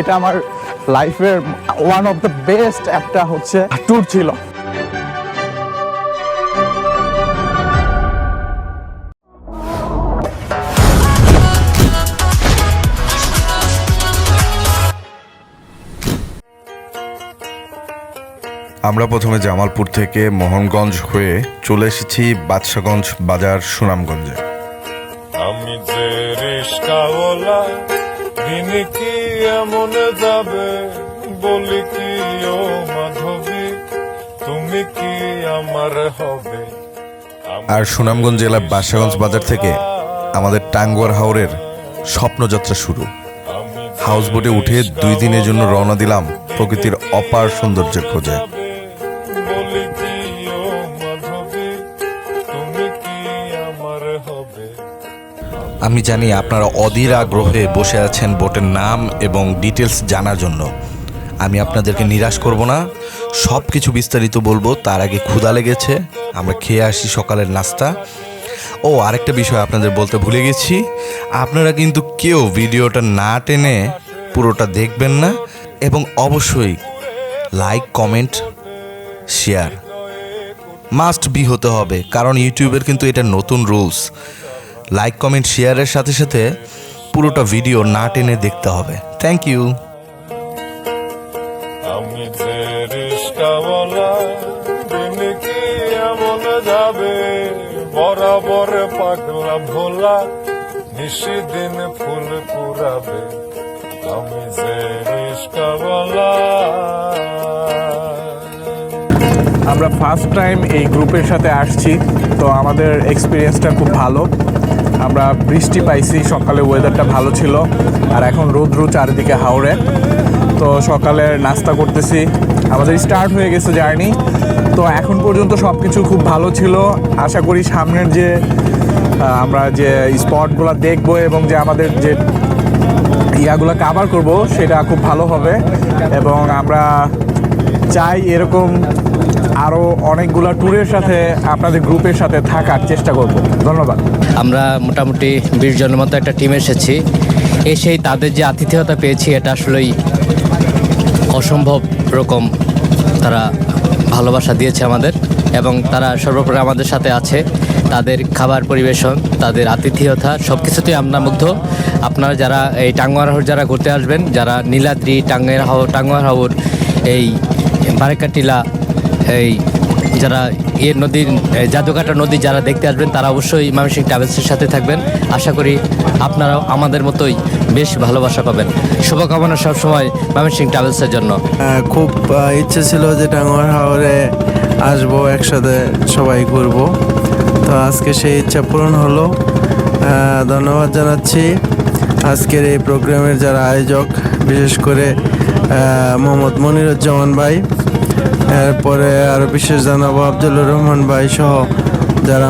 এটা আমার লাইফের ওয়ান অফ দ্য বেস্ট একটা হচ্ছে ট্যুর ছিল। আমরা প্রথমে জামালপুর থেকে মোহনগঞ্জ হয়ে চলে এসেছি বাদশাগঞ্জ বাজার সুনামগঞ্জে। আমি যে রিস্কাওয়ালা কি এমন যাবে বলি কি ও মাধবী তুমি কি আমার হবে? আর সুনামগঞ্জ জেলার বাসাগঞ্জ বাজার থেকে আমাদের টাঙ্গুয়ার হাওরের স্বপ্নযাত্রা শুরু। হাউসবোটে হাউস বোটে উঠে দুই দিনের জন্য রওনা দিলাম প্রকৃতির অপার সৌন্দর্যের খোঁজে। আমি জানি আপনারা অধীর আগ্রহে বসে আছেন বোটের নাম এবং ডিটেলস জানার জন্য। আমি আপনাদেরকে নিরাশ করব না। সব কিছু বিস্তারিত বলব, তার আগে ক্ষুধা লেগেছে। আমরা খেয়ে আসি সকালের নাস্তা। ও, আরেকটা বিষয় আপনাদের বলতে ভুলে গেছি। আপনারা কিন্তু কেউ ভিডিওটা না টেনে পুরোটা দেখবেন না এবং অবশ্যই like, comment, share. Must be হতে হবে, কারণ ইউটিউবের কিন্তু এটা নতুন রুলস। লাইক কমেন্ট শেয়ারের সাথে সাথে পুরোটা ভিডিও না টেনে দেখতে হবে। থ্যাংক ইউ আমি যে রিস্কাওয়ালা দিন কি এমন যাবে? বরাবর পাগলা ভোলা নিশি দিন ফুল কুড়াবে আমি যে রিস্কাওয়ালা আমরা ফার্স্ট টাইম এই গ্রুপের সাথে আসছি তো আমাদের এক্সপিরিয়েন্সটা খুব ভালো। আমরা বৃষ্টি পাইছি, সকালে ওয়েদারটা ভালো ছিল, আর এখন রৌদ্র চারিদিকে হাওড়ে তো সকালে নাস্তা করতেছি। আমাদের স্টার্ট হয়ে গেছে জার্নি তো এখন পর্যন্ত সব কিছু খুব ভালো ছিল। আশা করি সামনের যে আমরা যে স্পটগুলো দেখব এবং যে আমাদের যে ইয়াগুলো কাভার করব, সেটা খুব ভালো হবে। এবং আমরা চাই এরকম আরও অনেকগুলো ট্যুরের সাথে আপনাদের গ্রুপের সাথে থাকার চেষ্টা করব। ধন্যবাদ। আমরা মোটামুটি বিশ জনের মতো একটা টিম এসেছি। এসেই তাদের যে আতিথেয়তা পেয়েছি, এটা আসলেই অসম্ভব রকম তারা ভালোবাসা দিয়েছে আমাদের এবং তারা সর্বোপরি আমাদের সাথে আছে। তাদের খাবার পরিবেশন, তাদের আতিথেয়তা সব কিছুতেই আমরা মুগ্ধ। আপনারা যারা এই টাঙ্গুয়ার হাওর যারা ঘুরতে আসবেন, যারা নীলাদ্রি, টাঙ্গের হাওর টাঙ্গুয়ার হাওর এই বারেকাটিলা এই যারা এ নদীর এ, জাদুকাটা নদী যারা দেখতে আসবেন তারা অবশ্যই ময়মনসিং ট্রাভেলসের সাথে থাকবেন। আশা করি আপনারাও আমাদের মতোই বেশ ভালোবাসা পাবেন। শুভকামনা সবসময় ময়মনসিং ট্রাভেলসের জন্য। খুব ইচ্ছে ছিল যে টাঙ্গুয়ার হাওরে আসব একসাথে সবাই ঘুরবো। তো আজকে সেই ইচ্ছা পূরণ হলো। ধন্যবাদ জানাচ্ছি। আজকের এই প্রোগ্রামের যারা আয়োজক বিশেষ করে মোহাম্মদ মনিরুজ্জামান ভাই এরপরে আরও বিশেষ জানাব আবদুল্লুর রহমান ভাই সহ যারা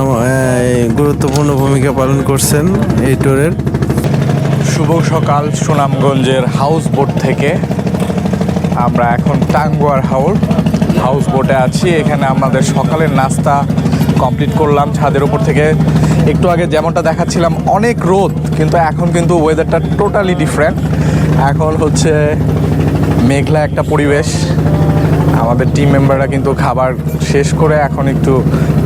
গুরুত্বপূর্ণ ভূমিকা পালন করছেন এই ট্যুরের। শুভ সকাল, সুনামগঞ্জের হাউস বোট থেকে। আমরা এখন টাঙ্গুয়ার হাউল হাউস বোটে আছি। এখানে আমাদের সকালের নাস্তা কমপ্লিট করলাম ছাদের উপর থেকে। একটু আগে যেমনটা দেখাচ্ছিলাম, অনেক রোদ, কিন্তু এখন কিন্তু ওয়েদারটা টোটালি ডিফারেন্ট এখন হচ্ছে মেঘলা একটা পরিবেশ। আমাদের টিম মেম্বাররা কিন্তু খাবার শেষ করে এখন একটু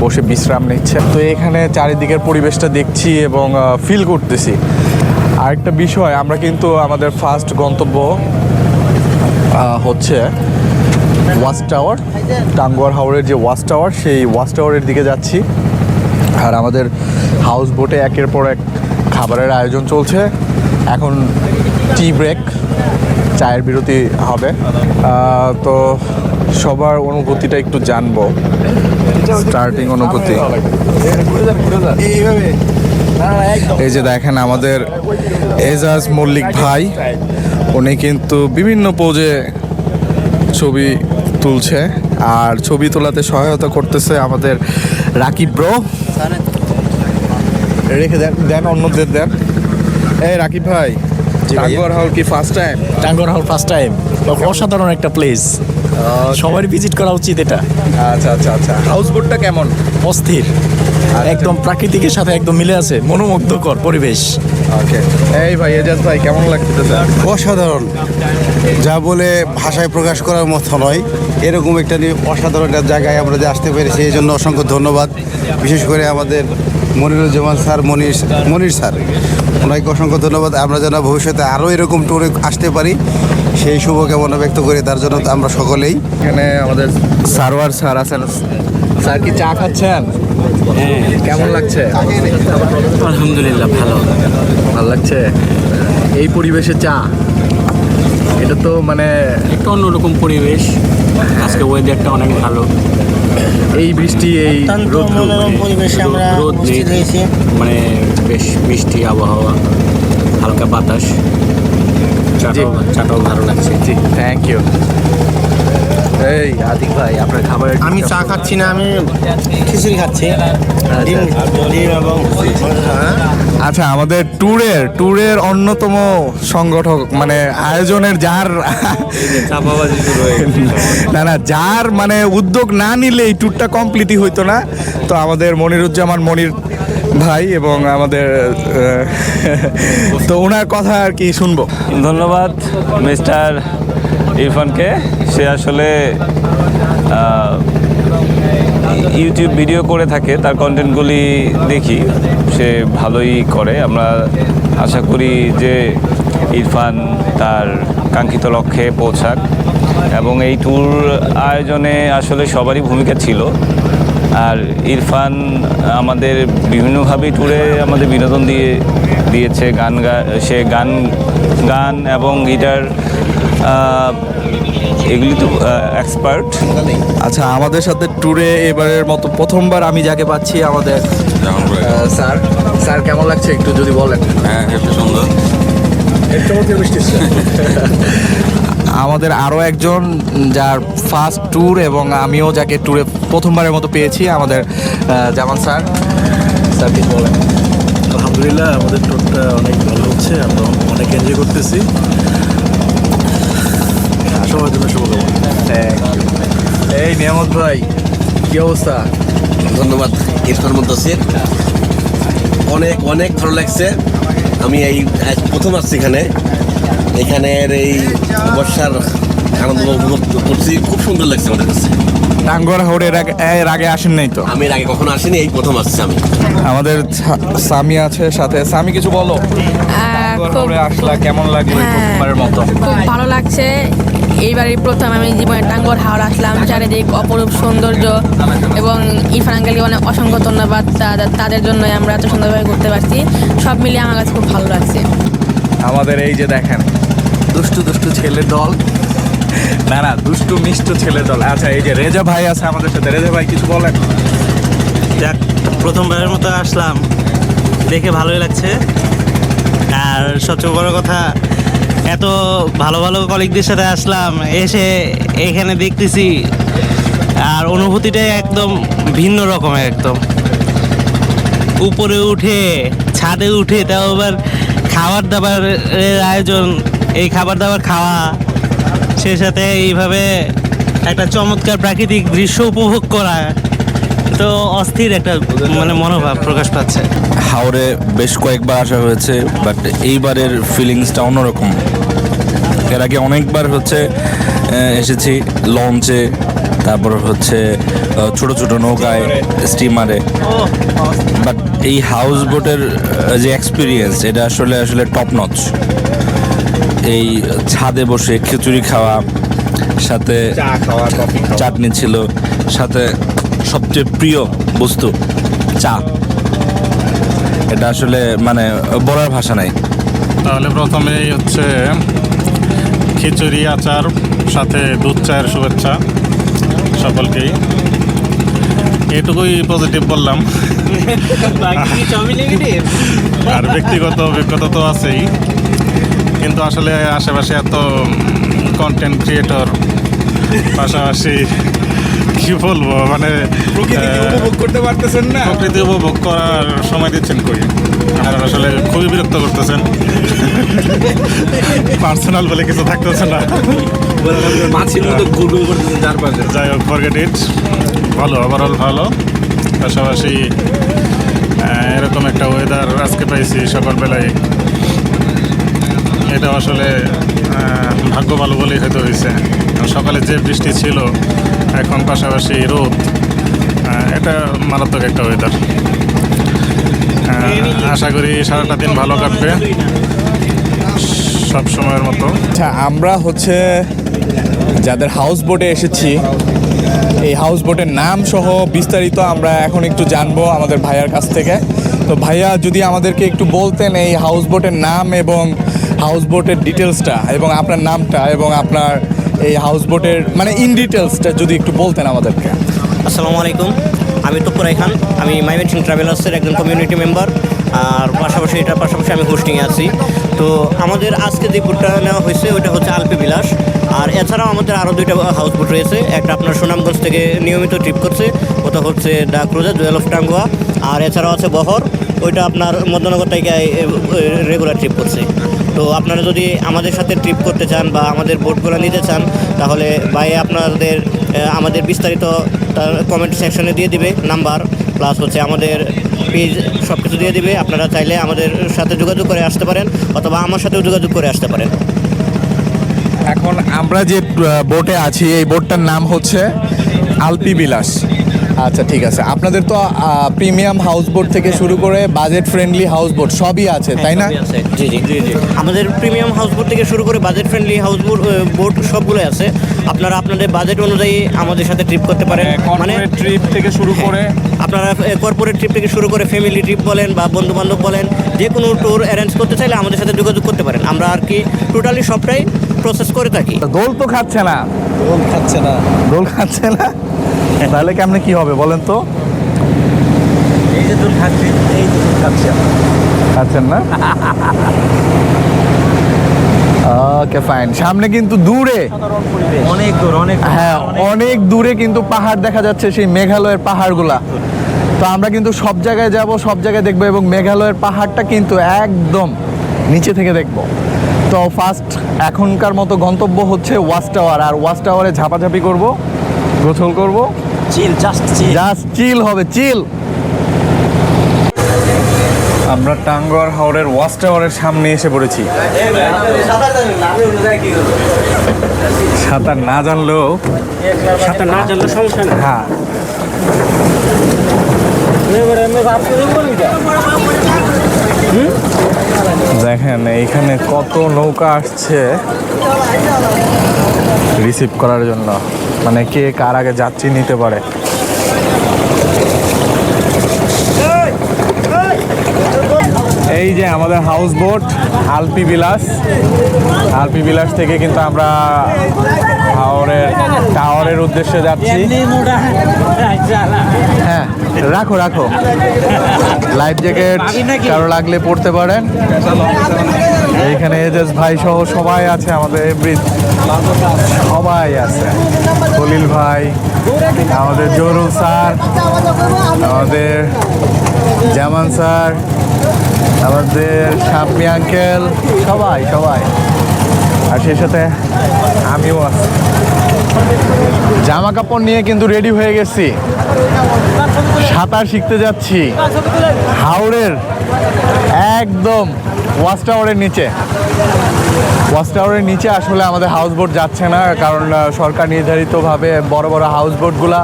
বসে বিশ্রাম নিচ্ছে। তো এখানে চারিদিকের পরিবেশটা দেখছি এবং ফিল করতেছি। আরেকটা বিষয়, আমরা কিন্তু আমাদের ফার্স্ট গন্তব্য হচ্ছে ওয়াচ টাওয়ার টাঙ্গুয়ার হাওড়ের যে ওয়াচ টাওয়ার সেই ওয়াচ টাওয়ারের দিকে যাচ্ছি। আর আমাদের হাউস বোটে একের পর এক খাবারের আয়োজন চলছে। এখন টি ব্রেক চায়ের বিরতি হবে। তো সবার অনুভূতিটা একটু জানব। স্টার্টিং অনুভূতি। এই যে দেখেন আমাদের এজাজ মল্লিক ভাই উনি কিন্তু বিভিন্ন পোজে ছবি তুলছে আর ছবি তোলাতে সহায়তা করতেছে আমাদের রাকিব ব্রো রেখে দেন দেন অন্যদের দেন। এই রাকিব ভাই টাঙ্গুয়ার হাউল কি first time Tanguar Haor first time অসাধারণ একটা প্লেস সবারই ভিজিট করা উচিত এটা। আচ্ছা আচ্ছা আচ্ছা। হাউস বোটটা কেমন? অস্থির। একদম প্রাকৃতিকের সাথে একদম মিলে আছে মনোমুগ্ধকর পরিবেশ। ওকে এই ভাই এজাজ ভাই কেমন লাগতেছে? অসাধারণ। যা বলে ভাষায় প্রকাশ করার মতো নয়। এরকম একটা অসাধারণ একটা জায়গায় আমরা যে আসতে পেরেছি এই জন্য অসংখ্য ধন্যবাদ। বিশেষ করে আমাদের মনিরুজ্জামান স্যার মনির মনির স্যার। ওনাকে অসংখ্য ধন্যবাদ। আমরা যেন ভবিষ্যতে আরও এরকম ট্যুরে আসতে পারি। সেই শুভকামনা ব্যক্ত করি তার জন্য আমরা সকলেই। এখানে আমাদের সারোয়ার স্যার আছেন। স্যার কি চা খাচ্ছেন? কেমন লাগছে? আলহামদুলিল্লাহ ভালো। ভালো লাগছে? এই পরিবেশে চা এটা তো মানে একটা অন্যরকম পরিবেশ। আজকে ওয়েদারটা অনেক ভালো। এই বৃষ্টি এই রোদ্রু পরিবেশে আমরা রোদ মানে বেশ মিষ্টি আবহাওয়া হালকা বাতাস। চাটাও চাটাও ভালো লাগছে। জি থ্যাংক ইউ এই আদিক ভাই আপনার খাবারের আমি চা খাচ্ছি না আমি খিচুড়ি খাচ্ছি। ডিম ডিম। এবং আচ্ছা আমাদের ট্যুরের ট্যুরের অন্যতম সংগঠক মানে আয়োজনের যার না না যার মানে উদ্যোগ না নিলে এই ট্যুরটা কমপ্লিটই হইতো না। তো আমাদের মনিরুজ্জামান মনির ভাই এবং আমাদের তো ওনার কথা আর কি শুনব। ধন্যবাদ, মিস্টার ইরফানকে। সে আসলে ইউটিউব ভিডিও করে থাকে, তার কন্টেন্টগুলি দেখি। সে ভালোই করে। আমরা আশা করি যে ইরফান তার কাঙ্ক্ষিত লক্ষ্যে পৌঁছাক। এবং এই ট্যুর আয়োজনে আসলে সবারই ভূমিকা ছিল। আর ইরফান আমাদের বিভিন্নভাবেই ট্যুরে আমাদের বিনোদন দিয়ে দিয়েছে গান গা সে গান গান এবং গিটার এগুলি তো এক্সপার্ট আচ্ছা আমাদের সাথে ট্যুরে এবারের মতো প্রথমবার আমি যাকে পাচ্ছি আমাদের স্যার। স্যার কেমন লাগছে একটু যদি বলেন? হ্যাঁ হেফে সুন্দর। আমাদের আরও একজন যার ফার্স্ট ট্যুর এবং আমিও যাকে ট্যুরে প্রথমবারের মতো পেয়েছি আমাদের জামান স্যার। স্যার কিছু বলেন। আলহামদুলিল্লাহ আমাদের ট্যুরটা অনেক ভালো হচ্ছে আমরা অনেক এনজয় করতেছি। সবার জন্য শুভকামনা। এই নিয়ামত ভাই কি অবস্থা? ধন্যবাদ ইরফান মুদাসির। অনেক অনেক ভালো লাগছে। আমি এই প্রথম আসছি এখানে। এখানের এই বর্ষার আনন্দ উপভোগ করছি। খুব সুন্দর লাগছে আমাদের কাছে। টাঙ্গর হাওড় এর আগে আসেন নাই তো? আমি এর আগে কখনো আসিনি এই প্রথম আসছি আমি। আমাদের সামি আছে সাথে। সামি কিছু বলো? আসলা কেমন লাগল হ্যাঁ। প্রথমবারের মতো? খুব ভালো লাগছে। এইবারই প্রথম আমি জীবনে টাঙ্গর হাওড় আসলাম। চারিদিক অপরূপ সৌন্দর্য এবং ইরফান আঙ্কেলকে অনেক অসংখ্য ধন্যবাদ। তাদের জন্যই আমরা এত সুন্দরভাবে ঘুরতে পারছি। সব মিলিয়ে আমার কাছে খুব ভালো লাগছে। আমাদের এই যে দেখেন, দুষ্টু দুষ্টু ছেলে দল। না না, দুষ্টু মিষ্টু ছেলে দল। আচ্ছা এই যে রেজা ভাই আছে আমাদের সাথে। রেজা ভাই, কিছু বলেন? যাক প্রথমবারের মতো আসলাম। দেখে ভালোই লাগছে। আর সবচেয়ে বড় কথা, এত ভালো ভালো কলিগদের সাথে আসলাম, এসে এখানে দেখতেছি, আর অনুভূতিটাই একদম ভিন্ন রকমের একদম। উপরে উঠে, ছাদে উঠে, তাও আবার খাবার দাবারের আয়োজন, এই খাবার দাবার খাওয়া সে সাথে এইভাবে একটা চমৎকার প্রাকৃতিক দৃশ্য উপভোগ করা, তো অস্থির একটা মানে মনোভাব প্রকাশ পাচ্ছে। হাওড়ে বেশ কয়েকবার আসা হয়েছে বাট এইবারের ফিলিংসটা অন্যরকম। এর আগে অনেকবার হচ্ছে এসেছি লঞ্চে তারপর হচ্ছে ছোট ছোট নৌকায় স্টিমারে বাট এই হাউস বোটের যে এক্সপিরিয়েন্স এটা আসলে আসলে টপ নচ এই ছাদে বসে খিচুড়ি খাওয়া সাথে চা খাওয়া। চাটনি ছিল সাথে সবচেয়ে প্রিয় বস্তু চা। এটা আসলে মানে বলার ভাষা নাই। তাহলে প্রথমেই হচ্ছে খিচুড়ি আচার সাথে দুধ চায়ের শুভেচ্ছা। সকলকেই। এটুকুই পজিটিভ বললাম। আর ব্যক্তিগত অভিজ্ঞতা তো আছেই। কিন্তু আসলে আশেপাশে এত কন্টেন্ট ক্রিয়েটর পাশাপাশি কি বলব? মানে প্রকৃতি উপভোগ করতে পারতেছেন না। প্রকৃতি উপভোগ করার সময় দিচ্ছেন কই? আর আসলে খুবই বিরক্ত করতেছেন। পার্সোনাল বলে কিছু থাকতেছে না। যাই হোক ফরগেট ইট ভালো ওভারঅল ভালো। পাশাপাশি এরকম একটা ওয়েদার আজকে পাইছি সকালবেলায় এটা আসলে ভাগ্য ভালো বলেই হয়তো হয়েছে। সকালে যে বৃষ্টি ছিল এখন পাশাপাশি রোদ এটা মারাত্মক একটা ওয়েদার আশা করি সারাটা দিন ভালো কাটবে। সব সময়ের মতো। আচ্ছা আমরা হচ্ছে যাদের হাউস বোটে এসেছি এই হাউস বোটের নাম সহ বিস্তারিত আমরা এখন একটু জানব আমাদের ভাইয়ার কাছ থেকে। তো ভাইয়া যদি আমাদেরকে একটু বলতেন এই হাউস বোটের নাম এবং হাউস বোটের ডিটেলসটা এবং আপনার নামটা এবং আপনার এই হাউস বোটের মানে ইন ডিটেলসটা যদি একটু বলতেন আমাদেরকে। আসসালামু আলাইকুম। আমি তুপুর খান আমি মাইমেনশন ট্রাভেলার্সের একজন কমিউনিটি মেম্বার আর পাশাপাশি এটার পাশাপাশি আমি হোস্টিংয়ে আছি। তো আমাদের আজকে যে বোটটা নেওয়া হয়েছে, ওইটা হচ্ছে আলপি বিলাস। আর এছাড়াও আমাদের আরও দুইটা হাউস বোট রয়েছে। একটা আপনার সুনামগঞ্জ থেকে নিয়মিত ট্রিপ করছে, ওটা হচ্ছে the cruiser, jewel of Tangua. আর এছাড়াও আছে বহর, ওইটা আপনার মধ্যনগর থেকে রেগুলার ট্রিপ করছে। তো আপনারা যদি আমাদের সাথে ট্রিপ করতে চান বা আমাদের বোটগুলো নিতে চান, তাহলে ভাই আপনাদের আমাদের বিস্তারিত তার কমেন্ট সেকশনে দিয়ে দিবে নাম্বার প্লাস হচ্ছে আমাদের পেজ সব কিছু দিয়ে দিবে। আপনারা চাইলে আমাদের সাথে যোগাযোগ করে আসতে পারেন অথবা আমার সাথেও যোগাযোগ করে আসতে পারেন। এখন আমরা যে বোটে আছি, এই বোটটার নাম হচ্ছে আলপি বিলাস। আচ্ছা ঠিক আছে। আপনাদের তো প্রিমিয়াম হাউস বোট থেকে শুরু করে বাজেট ফ্রেন্ডলি হাউস বোট সবই আছে তাই না? জি জি। জি জি। আমাদের প্রিমিয়াম হাউস বোট থেকে শুরু করে budget friendly house boat boat সবগুলোই আছে। আপনারা আপনাদের বাজেট অনুযায়ী আমাদের সাথে ট্রিপ করতে পারেন। মানে ট্রিপ থেকে শুরু করে। আপনারা কর্পোরেট ট্রিপ থেকে শুরু করে ফ্যামিলি ট্রিপ বলেন বা বন্ধু বান্ধব বলেন যে কোনো ট্যুর অ্যারেঞ্জ করতে চাইলে আমাদের সাথে যোগাযোগ করতে পারেন। আমরা আর কি টোটালি সবটাই প্রসেস করে থাকি। দোল তো খাচ্ছে না। দোল খাচ্ছে না। দোল খাচ্ছে না? তাহলে কেমনে কি হবে বলেন তো? এই যে দোল খাচ্ছে এই যে দোল খাচ্ছে খাচ্ছেন না? ওকে ফাইন সামনে কিন্তু দূরে। অনেক দূর অনেক হ্যাঁ অনেক দূরে। কিন্তু পাহাড় দেখা যাচ্ছে সেই মেঘালয়ের পাহাড়গুলা। তো আমরা কিন্তু সব জায়গায় যাব সব জায়গায় দেখব এবং মেঘালয়ের পাহাড়টা কিন্তু একদম নিচে থেকে দেখব। তো ফার্স্ট এখনকার মতো গন্তব্য হচ্ছে ওয়াচ টাওয়ার। আর ওয়াচ টাওয়ারে ঝাপাঝাপি করব গোসল করব। চিল জাস্ট চিল। জাস্ট চিল হবে চিল। আমরা টাঙ্গুয়ার হাওড়ের ওয়াচ টাওয়ারের সামনে এসে পড়েছি। সাঁতার না জানলেও সাঁতার না জানলে সমস্যা নেই। হ্যাঁ। দেখেন এইখানে কত নৌকা আসছে। রিসিভ করার জন্য। মানে কে কার আগে যাত্রী নিতে পারে। এই যে আমাদের হাউস বোট আলপি বিলাস আলপি বিলাস থেকে কিন্তু আমরা হাওড়ের টাওয়ারের উদ্দেশ্যে যাচ্ছি। হ্যাঁ রাখো রাখো। লাইফ জ্যাকেট কারও লাগলে পড়তে পারেন। এইখানে এজেস ভাই সহ সবাই আছে আমাদের এভরি সবাই আছে। খলিল ভাই আমাদের জরুল স্যার আমাদের জামান স্যার আমাদের শাম্পি আঙ্কেল সবাই সবাই। আর সেই সাথে আমিও আছি। জামা কাপড় নিয়ে কিন্তু রেডি হয়ে গেছি। সাঁতার শিখতে যাচ্ছি। হাওড়ের একদম ওয়াচ টাওয়ারের নিচে। ওয়াচ টাওয়ারের নিচে আসলে আমাদের হাউস বোট যাচ্ছে না, কারণ সরকার নির্ধারিতভাবে বড় বড় হাউস বোটগুলা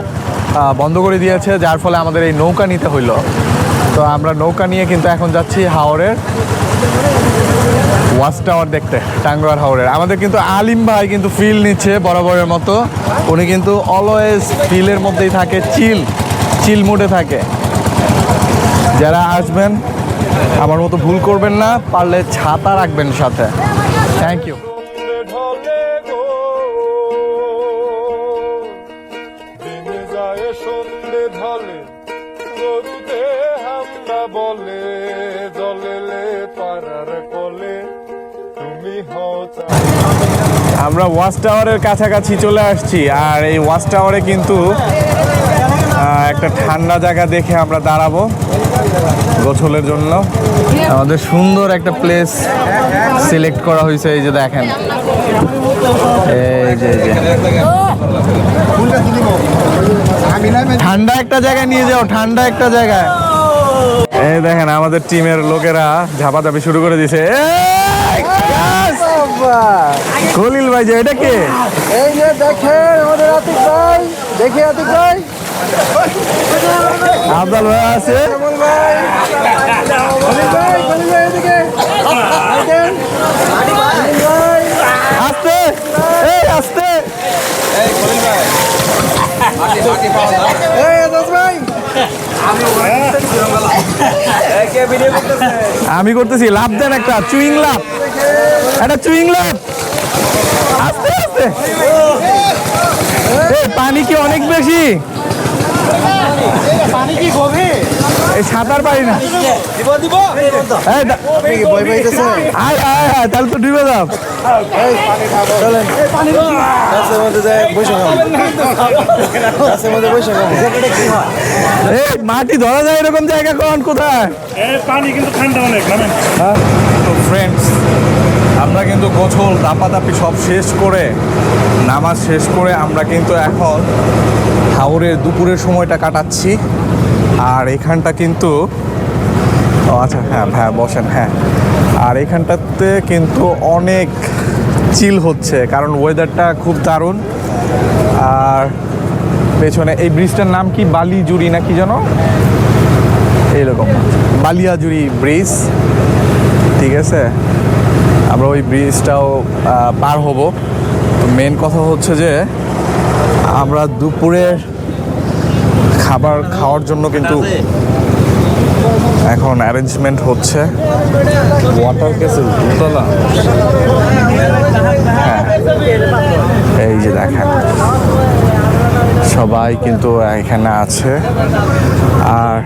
বন্ধ করে দিয়েছে, যার ফলে আমাদের এই নৌকা নিতে হইল। তো আমরা নৌকা নিয়ে কিন্তু এখন যাচ্ছি হাওড়ের। ওয়াচ টাওয়ার দেখতে টাঙ্গুয়ার হাওড়ের আমাদের কিন্তু আলিম ভাই কিন্তু ফিল নিচ্ছে বরাবরের মতো। উনি কিন্তু অলওয়েজ ফিলের মধ্যেই থাকে চিল চিল মুডে থাকে। যারা আসবেন, আমার মতো ভুল করবেন না, পারলে ছাতা রাখবেন সাথে। থ্যাংক ইউ আমরা ওয়াচ টাওয়ারের কাছাকাছি চলে আসছি, আর এই ওয়াচ টাওয়ারে কিন্তু একটা ঠান্ডা জায়গা দেখে আমরা দাঁড়াবো গোছলের জন্য। আমাদের সুন্দর একটা প্লেস সিলেক্ট করা হয়েছে, এই যে দেখেন। ঠান্ডা একটা জায়গায় নিয়ে যাও, ঠান্ডা একটা জায়গায়। এই দেখেন, আমাদের টিমের লোকেরা ঝাপাঝাপি শুরু করে দিয়েছে। এই, খলিল ভাই যে এটা কে? এই যে দেখেন আমাদের আতিক ভাই। দেখি আতিক ভাই। আবদাল ভাই আছে। ভাই। খলিল ভাই খলিল ভাই এদিকে। দেখেন। খলিল আস্তে। এই আস্তে। এই আজাদ ভাই। আমি করতেছি? লাভ দেন একটা, চুইং লাভ। একটা চুইং লাভ। আস্তে আস্তে। পানি কি অনেক বেশি? পানি কি গভীর এই সাঁতার পারি না। এই দা- আপনি কি ভয় পাইতেছেন আয় আয় আয় তাহলে তো ডুবে যাও। চলেন। গাছের মধ্যে যায় বসে খাব গাছের মধ্যে বসে খাব এই মাটি ধরা যায় এরকম জায়গা কোন? কোথায়? পানি কিন্তু ঠান্ডা অনেক তো ফ্রেন্ডস আমরা কিন্তু গোছল, দাপাদাপি সব শেষ করে, নামাজ শেষ করে আমরা কিন্তু এখন হাওরের দুপুরের সময়টা কাটাচ্ছি। আর এখানটা কিন্তু আচ্ছা হ্যাঁ হ্যাঁ বসেন হ্যাঁ। আর এখানটাতে কিন্তু অনেক চিল হচ্ছে, কারণ ওয়েদারটা খুব দারুণ। আর পেছনে এই ব্রিজটার নাম কি? বালিজুড়ি না কি যেন? এইরকম, বালিয়াজুড়ি ব্রিজ ঠিক আছে? আমরা ওই ব্রিজটাও পার হব। তো মেন কথা হচ্ছে যে, আমরা দুপুরের খাবার খাওয়ার জন্য কিন্তু এখন অ্যারেঞ্জমেন্ট হচ্ছে। ওয়াটার কেসেল দুতলা। হ্যাঁ এই যে দেখেন। সবাই কিন্তু এখানে আছে। আর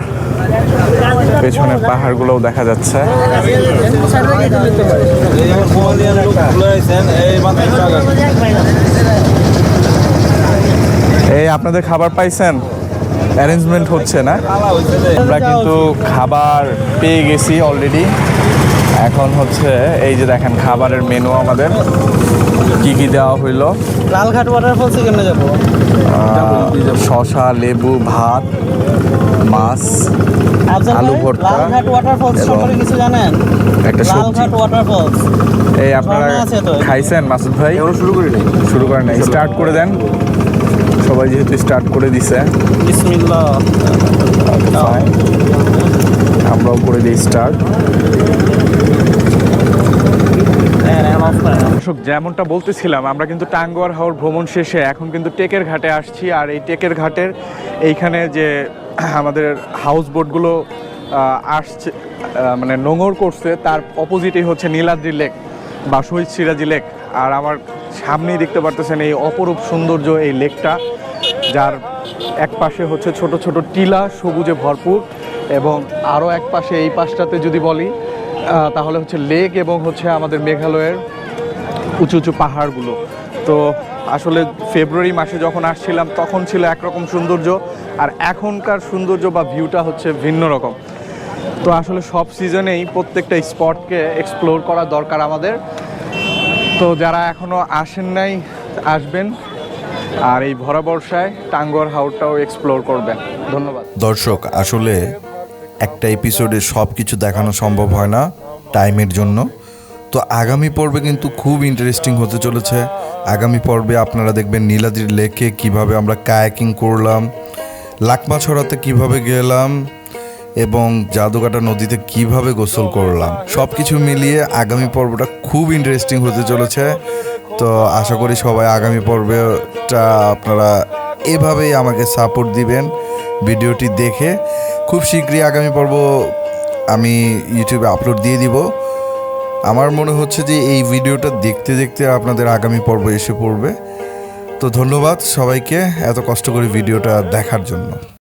পেছনের পাহাড়গুলোও দেখা যাচ্ছে। এই, আপনাদের খাবার পাইছেন? অ্যারেঞ্জমেন্ট হচ্ছে না? আমরা কিন্তু খাবার পেয়ে গেছি অলরেডি এখন হচ্ছে, এই যে দেখেন, খাবারের মেনু আমাদের। কি কি দেওয়া হইল? লালঘাট ওয়াটারফলসে কেমনে যাব? শশা লেবু ভাত মাছ আলু ভর্তা লালঘাট ওয়াটারফলস সম্পর্কে কিছু জানেন? একটা লালঘাট ওয়াটারফলস এই আপনারা? খাইছেন মাসুদ ভাই? শুরু করি নাই। শুরু করেন নাই। স্টার্ট করে দেন। সবাই যেহেতু স্টার্ট করে দিছে। বিসমিল্লাহ। আমরাও করে দিই স্টার্ট। দর্শক, যেমনটা বলতেছিলাম, আমরা কিন্তু টাঙ্গুয়ার হাওর ভ্রমণ শেষে এখন কিন্তু টেকের ঘাটে আসছি। আর এই টেকের ঘাটের এইখানে যে আমাদের হাউস বোটগুলো আসছে মানে নোঙর করছে, তার অপোজিটেই হচ্ছে নীলাদ্রি লেক বা শহীদ সিরাজি লেক আর আমার সামনেই দেখতে পারতেছেন এই অপরূপ সৌন্দর্য এই লেকটা যার এক পাশে হচ্ছে ছোট ছোট টিলা সবুজে ভরপুর এবং আরও এক পাশে এই পাশটাতে যদি বলি তাহলে হচ্ছে লেক এবং হচ্ছে আমাদের মেঘালয়ের উঁচু উঁচু পাহাড়গুলো। তো আসলে ফেব্রুয়ারি মাসে যখন আসছিলাম, তখন ছিল একরকম সৌন্দর্য আর এখনকার সৌন্দর্য বা ভিউটা হচ্ছে ভিন্ন রকম। তো আসলে সব সিজনেই প্রত্যেকটা স্পটকে এক্সপ্লোর করা দরকার আমাদের। তো যারা এখনও আসেন নাই, আসবেন। আর এই ভরা বর্ষায় টাঙ্গর হাওরটাও এক্সপ্লোর করবেন। ধন্যবাদ। দর্শক, আসলে একটা এপিসোডে সব কিছু দেখানো সম্ভব হয় না টাইমের জন্য। তো আগামী পর্বে কিন্তু খুব ইন্টারেস্টিং হতে চলেছে। আগামী পর্বে আপনারা দেখবেন নীলাদির লেকে কীভাবে আমরা কায়াকিং করলাম লাকমা ছড়াতে কীভাবে গেলাম এবং জাদুকাটা নদীতে কীভাবে গোসল করলাম। সব কিছু মিলিয়ে আগামী পর্বটা খুব ইন্টারেস্টিং হতে চলেছে। তো আশা করি সবাই আগামী পর্বটা আপনারা এভাবেই আমাকে সাপোর্ট দিবেন ভিডিওটি দেখে। খুব শীঘ্রই আগামী পর্ব আমি ইউটিউবে আপলোড দিয়ে দিব। আমার মনে হচ্ছে যে এই ভিডিওটা দেখতে দেখতে আপনাদের আগামী পর্ব এসে পড়বে। তো ধন্যবাদ সবাইকে এত কষ্ট করে ভিডিওটা দেখার জন্য।